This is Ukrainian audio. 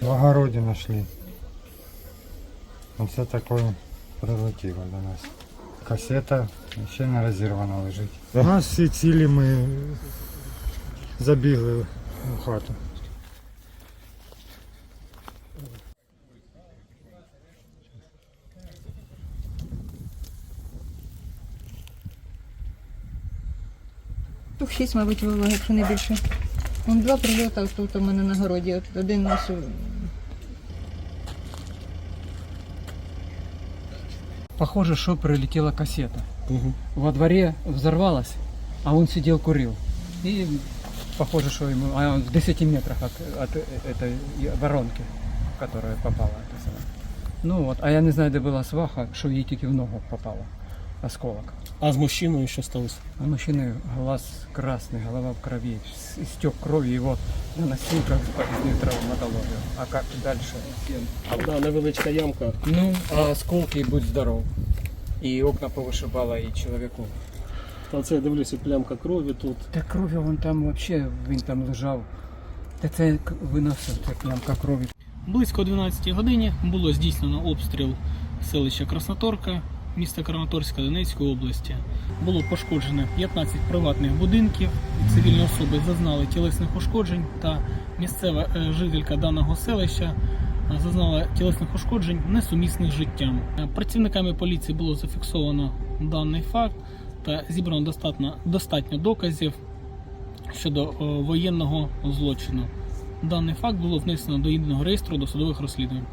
В огороде нашли. Оце такое прилетіло до нас. Касета ще не розірвана лежить. У нас всі цілі ми забігли у хату. Штук шість, мабуть, вивели, якщо не більше. Вон два прильоти тут у мене на городі. От один е, Похоже, что прилетела кассета. Во дворе взорвалась, а он сидел курил. И похоже, что ему а он в 10 метрах от, от этой воронки, которая попала. Ну вот, а я не знаю, де була сваха, що їй тільки в ногу попало Осколок. А з мужчиною що сталося? А мужчины глаз красный, голова в крови, с- истек кровью, его на носилках повезли в травматологию. А как дальше? Да, невеличка ямка. Ну, а осколки, будь здоров. И окна повышибало, и человеку. Та це я дивлюся, плямка крові тут. Та крові вон там вообще, він там лежав. Та це к- виносив, це плямка крові. Близько 12 годині було здійснено обстріл селища Красноторка, міста Краматорська Донецької області. Було пошкоджено 15 приватних будинків. Цивільні особи зазнали тілесних ушкоджень та місцева е, жителька даного селища е, зазнала тілесних ушкоджень несумісних життям. Е, Працівниками поліції було зафіксовано даний факт та зібрано достатньо, достатньо доказів щодо воєнного злочину. Даний факт було внесено до єдиного реєстру досудових розслідувань.